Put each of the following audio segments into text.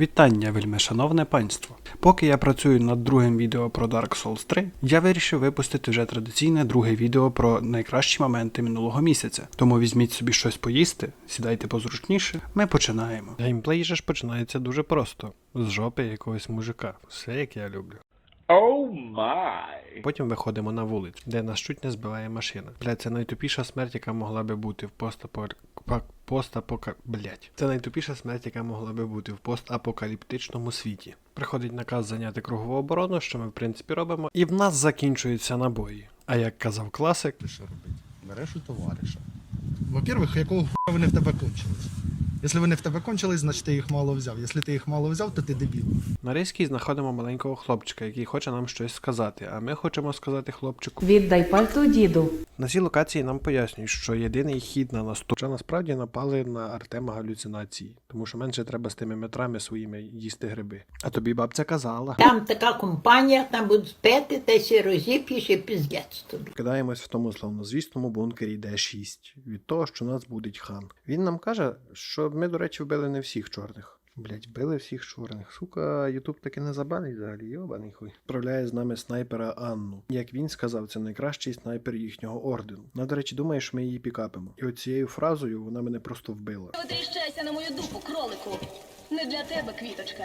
Вітання, вельми шановне панство. Поки я працюю над другим відео про Dark Souls 3, я вирішив випустити вже традиційне друге відео про найкращі моменти минулого місяця. Тому візьміть собі щось поїсти, сідайте позручніше. Ми починаємо. Геймплей же ж починається дуже просто: з жопи якогось мужика. Все як я люблю. Oh my. Потім виходимо на вулицю, де нас чуть не збиває машина. Бля, це найтупіша смерть, яка могла би бути в постапо... постапока... Блять. Це найтупіша смерть, яка могла би бути в постапокаліптичному світі. Приходить наказ зайняти кругову оборону, що ми в принципі робимо, і в нас закінчуються набої. А як казав класик, Ти що робити? Береш у товариша. Во-первых, якого хуя вони в тебе кончились? Якщо вони в тебе кончились, значить ти їх мало взяв. Якщо ти їх мало взяв, то ти дебіл. на рейській знаходимо маленького хлопчика, який хоче нам щось сказати, а ми хочемо сказати хлопчику. Віддай пальто діду. На цій локації нам пояснюють, що єдиний хід на наступ. Що насправді напали на Артема галюцинації, тому що менше треба з тими метрами своїми їсти гриби. А тобі бабця казала. Там така компанія, там будуть пити, та сі розіп'єш і піздець тобі. Кидаємось в тому славнозвісному бункері Д6 від того, що нас будить хан. Він нам каже, що ми, до речі, вбили не всіх чорних. Блять, били всіх чорних. Сука, Ютуб таки не забанить взагалі, йобаний хуй. Відправляє з нами снайпера Анну. Як він сказав, це найкращий снайпер їхнього ордену. На до речі, думає, що ми її пікапимо. І оцією фразою вона мене просто вбила. Отріщайся на мою дупу, кролику. Не для тебе, квіточка.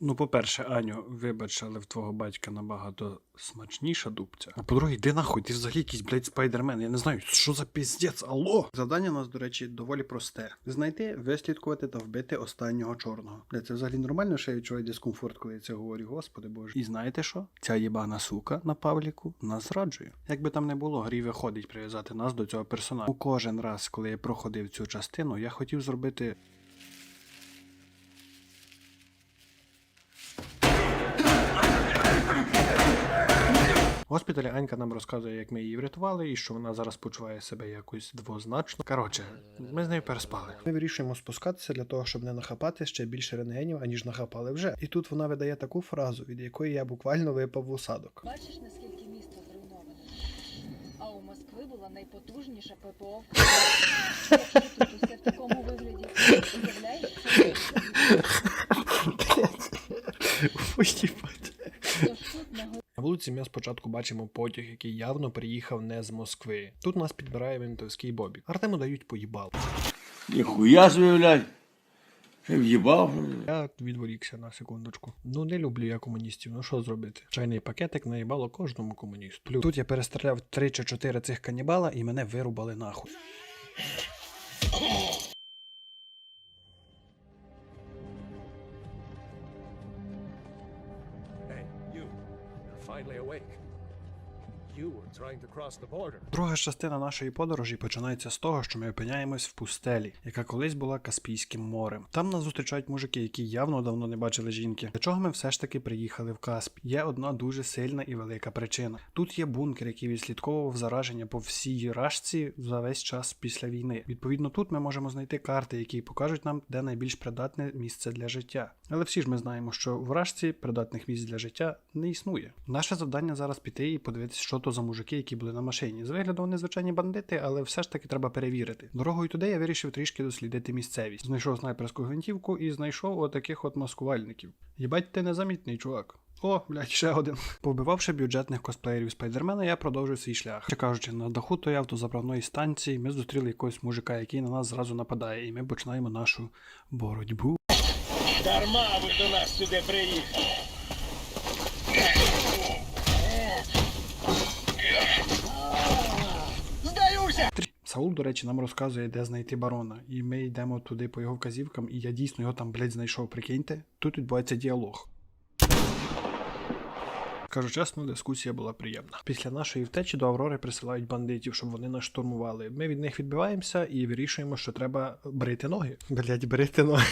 Ну, по-перше, Аню, вибач, але в твого батька набагато смачніша дубця. А по-друге, йди нахуй, ти взагалі якийсь, блядь, спайдермен. Я не знаю, що за піздець, алло. Завдання у нас, до речі, доволі просте: знайти, вислідкувати та вбити останнього чорного. Бля, це взагалі нормально, що я відчуваю дискомфорт, коли я це говорю, господи боже. І знаєте що? Ця єбана сука на Павліку нас зраджує. Як би там не було, грі виходить прив'язати нас до цього персонажа. У кожен раз, коли я проходив цю частину, я хотів зробити госпіталі Анька нам розказує, як ми її врятували, і що вона зараз почуває себе якось двозначно. Коротше, ми з нею переспали. Ми вирішуємо спускатися для того, щоб не нахапати ще більше рентгенів, аніж нахапали вже. І тут вона видає таку фразу, від якої я буквально випав в осадок. Бачиш, наскільки місто зруйноване? А у Москви була найпотужніша ППО в країні. Якщо тут усе в такому вигляді, уявляєш, тож тут на Вулиці ми спочатку бачимо потяг, який явно приїхав не з Москви. Тут нас підбирає винтовський бобік. Артему дають поїбал. Ніхуя блядь. В'їбав. Я відволікся на секундочку. Ну не люблю я комуністів. Ну що зробити? Чайний пакетик наїбало кожному комуністу. Плюс тут я перестріляв 3 чи 4 цих канібала і мене вирубали нахуй. Finally awake. Друга частина нашої подорожі починається з того, що ми опиняємось в пустелі, яка колись була Каспійським морем. Там нас зустрічають мужики, які явно давно не бачили жінки. Для чого ми все ж таки приїхали в Каспі? Є одна дуже сильна і велика причина. Тут є бункер, який відслідковував зараження по всій рашці за весь час після війни. Відповідно, тут ми можемо знайти карти, які покажуть нам, де найбільш придатне місце для життя. Але всі ж ми знаємо, що в рашці придатних місць для життя не існує. Наше завдання зараз піти і подивитися, що то за мужики, які були на машині. З вигляду вони звичайні бандити, але все ж таки треба перевірити. Дорогою туди я вирішив трішки дослідити місцевість. Знайшов снайперську гвинтівку і знайшов отаких от маскувальників. Єбать, ти незамітний, чувак. О, блядь, ще один. Побивавши бюджетних косплеєрів спайдермена, я продовжив свій шлях. Ще кажучи, на даху тої автозаправної станції ми зустріли якогось мужика, який на нас зразу нападає, і ми починаємо нашу боротьбу. Дарма ви до нас сюди приїхали. Саул, до речі, нам розказує, де знайти барона, і ми йдемо туди по його вказівкам, і я дійсно його там, блядь, знайшов, прикиньте. Тут відбувається діалог. Кажу чесно, дискусія була приємна. Після нашої втечі до Аврори присилають бандитів, щоб вони нас штурмували. Ми від них відбиваємося і вирішуємо, що треба брити ноги. Блять, брити ноги.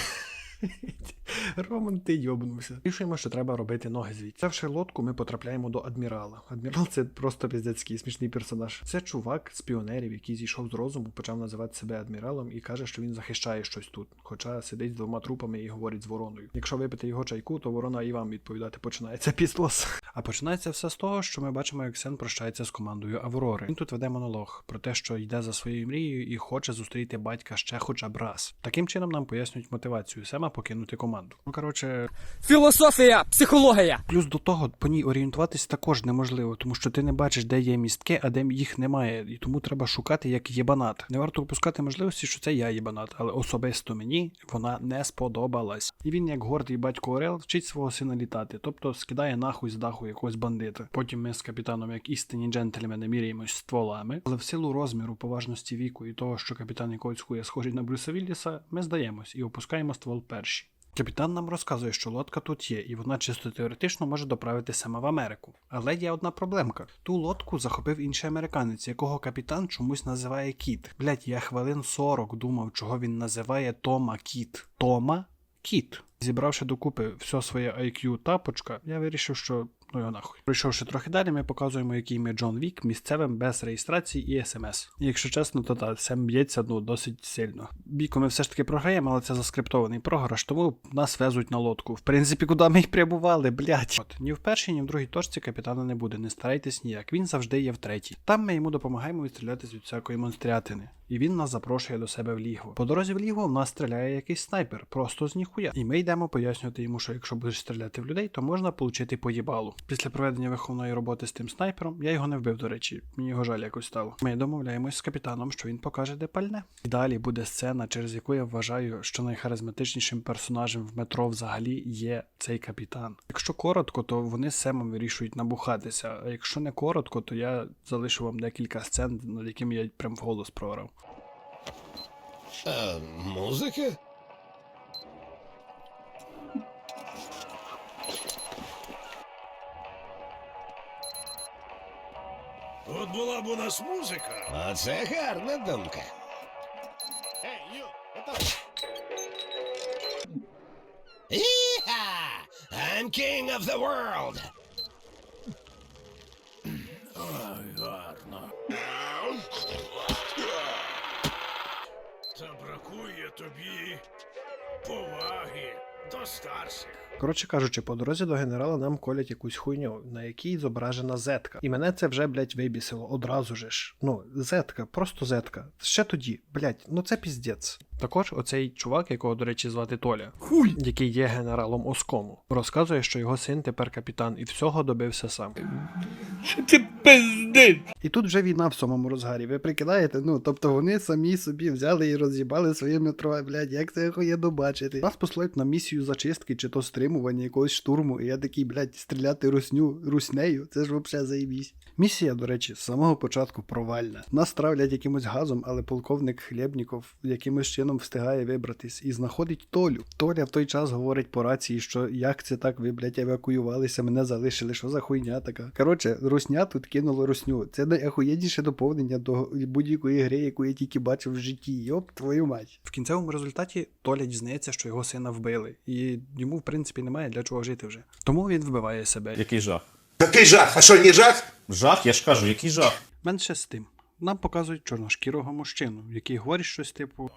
Роман, ти йобнувся. Рішуємо, що треба робити ноги звідси. Взявши лодку, ми потрапляємо до адмірала. Адмірал це просто піздецький смішний персонаж. Це чувак з піонерів, який зійшов з розуму, почав називати себе адміралом і каже, що він захищає щось тут. Хоча сидить з двома трупами і говорить з вороною. Якщо випити його чайку, то ворона і вам відповідати починає. Це післос. А починається все з того, що ми бачимо, як Сен прощається з командою Аврори. Він тут веде монолог про те, що йде за своєю мрією і хоче зустріти батька ще хоча б раз. Таким чином нам пояснюють мотивацію Сема покинути команду. Ну коротше, Філософія, психологія. Плюс до того по ній орієнтуватись також неможливо, тому що ти не бачиш, де є містки, а де їх немає, і тому треба шукати як єбанат. Не варто випускати можливості, що це я єбанат, але особисто мені вона не сподобалась. І він, як гордий батько Орел, вчить свого сина літати, тобто скидає нахуй з даху якогось бандита. Потім ми з капітаном, як істинні джентльмени, міряємось стволами, але в силу розміру, поважності віку і того, що капітан якогось хуя схожий на Брюса Вілліса, ми здаємось і опускаємо ствол перші. Капітан нам розказує, що лодка тут є, і вона чисто теоретично може доправити саме в Америку. Але є одна проблемка: ту лодку захопив інший американець, якого капітан чомусь називає Кіт. Блять, я хвилин 40 думав, чого він називає Тома Кіт. Тома Кіт. Зібравши докупи все своє IQ тапочка, я вирішив, що ну його нахуй. Пройшовши трохи далі, ми показуємо, який ми Джон Вік місцевим без реєстрації і смс. Якщо чесно, то та Сем б'ється ну досить сильно. Біку ми все ж таки програємо, але це заскриптований програш, тому нас везуть на лодку. В принципі, куди ми й прямували, блять. От ні в першій, ні в другій точці капітана не буде. Не старайтесь ніяк. Він завжди є в третій. Там ми йому допомагаємо відстрілятись від всякої монстрятини. І він нас запрошує до себе в лігво. По дорозі в лігво в нас стріляє якийсь снайпер, просто з ніхуя. І ми йдемо пояснювати йому, що якщо будеш стріляти в людей, то можна отримати поїбалу. Після проведення виховної роботи з тим снайпером, я його не вбив, до речі, мені його жаль якось стало. Ми домовляємось з капітаном, що він покаже, де пальне. І далі буде сцена, через яку я вважаю, що найхаризматичнішим персонажем в метро взагалі є цей капітан. Якщо коротко, то вони з Семом вирішують набухатися. А якщо не коротко, то я залишу вам декілька сцен, над якими я прям вголос проорав. Е, музики? От була б у нас музика. Оце гарна думка. Іха! I'm king of the world! Тобі поваги до старших. Коротше кажучи, по дорозі до генерала нам колять якусь хуйню, на якій зображена зетка. І мене це вже, блять, вибісило одразу же ж. Ну, зетка, просто зетка. Ще тоді, блять, ну це піздець. Також оцей чувак, якого, до речі, звати Толя, Хуй! який є генералом Оскому, розказує, що його син тепер капітан і всього добився сам. Ти пиздиш! І тут вже війна в самому розгарі. Ви прикидаєте? Ну, тобто вони самі собі взяли і роз'їбали своє метро. Блядь, як це охуєнно бачити? Нас послають на місію зачистки чи то стримування якогось штурму, і я такий, блядь, стріляти русню руснею. Це ж взагалі заєбісь. Місія, до речі, з самого початку провальна. Нас травлять якимось газом, але полковник Хлєбніков якимось чином встигає вибратись і знаходить Толю. Толя в той час говорить по рації, що як це так, ви, блядь, евакуювалися, мене залишили, що за хуйня така. Коротше, русня тут кинуло русню. Це найахуєнніше доповнення до будь-якої гри, яку я тільки бачив в житті. Йоп, твою мать. В кінцевому результаті Толя дізнається, що його сина вбили, і йому, в принципі, немає для чого жити вже. Тому він вбиває себе. Який жах? Який жах? А що, не жах? Жах, я ж кажу, який жах. Менше з тим. Нам показують чорношкірого мужчину, який говорить щось типу.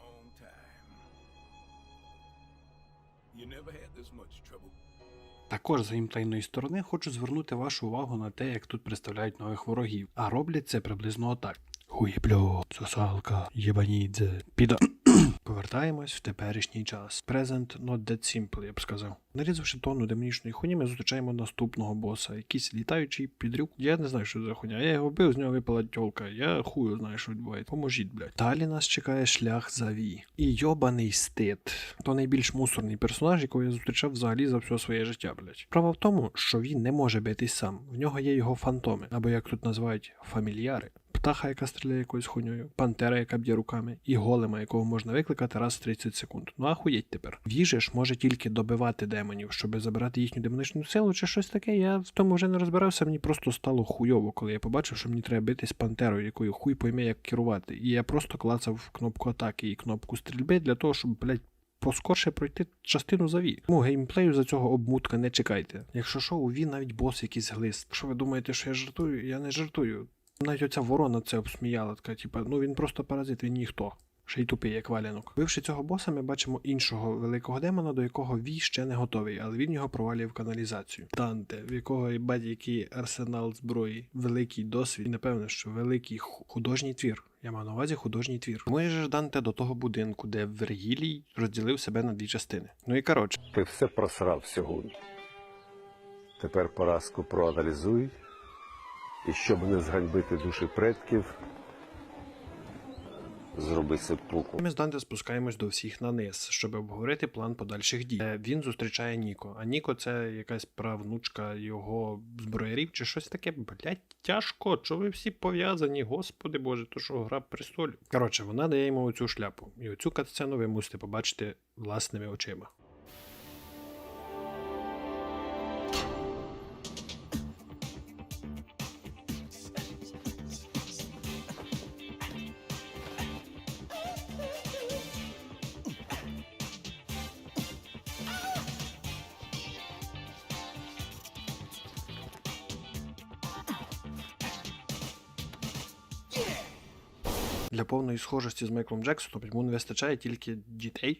Також з геймплейної сторони хочу звернути вашу увагу на те, як тут представляють нових ворогів. А роблять це приблизно отак. Хуєбльо, сосалка, єбанідзе, піда. Повертаємось в теперішній час. Present not that simple, я б сказав. Нарізавши тонну демонічної хуйні, ми зустрічаємо наступного боса, якийсь літаючий підрюк. Я не знаю, що це за хуйня. Я його бив, з нього випала тьолка. Я хую знаю, що відбувається. Поможіть, блядь. Далі нас чекає шлях за Ві. І йобаний стид. То найбільш мусорний персонаж, якого я зустрічав взагалі за все своє життя, блядь. Справа в тому, що він не може битись сам. В нього є його фантоми, або як тут називають фамільяри. Птаха, яка стріляє якоюсь хуйньою, пантера, яка б'є руками, і голема, якого можна викликати раз в 30 секунд. Ну ахуєть тепер. Віжа ж може тільки добивати демонів, щоб забирати їхню демоничну силу чи щось таке. Я в тому вже не розбирався, мені просто стало хуйово, коли я побачив, що мені треба битись пантерою, якою хуй пойме, як керувати. І я просто клацав кнопку атаки і кнопку стрільби для того, щоб, блядь, поскорше пройти частину за Ві. Тому геймплею за цього обмутка не чекайте. Якщо що, у Ві навіть бос якийсь глист. Якщо ви думаєте, що я жартую, я не жартую. Навіть оця ворона це обсміяла, така, типа, ну він просто паразит, він ніхто. ще й тупий, як валянок. Бивши цього боса, ми бачимо іншого великого демона, до якого Вій ще не готовий, але він його провалює в каналізацію. Данте, в якого і який арсенал зброї, великий досвід, і напевно, що великий художній твір. Я маю на увазі художній твір. Може ж Данте до того будинку, де Вергілій розділив себе на дві частини. Ну і коротше. Ти все просрав сьогодні. Тепер поразку проаналізуй. І щоб не зганьбити душі предків, зроби сеппуку. Ми з Данте спускаємось до всіх на низ, щоб обговорити план подальших дій. Е, Він зустрічає Ніко. А Ніко це якась правнучка його зброярів чи щось таке. Блять, тяжко. Чого ви всі пов'язані? Господи Боже, то що гра престолів. Коротше, вона дає йому оцю шляпу. І оцю катсцену ви мусите побачити власними очима. Для повної схожості з Майклом Джексоном йому не вистачає тільки дітей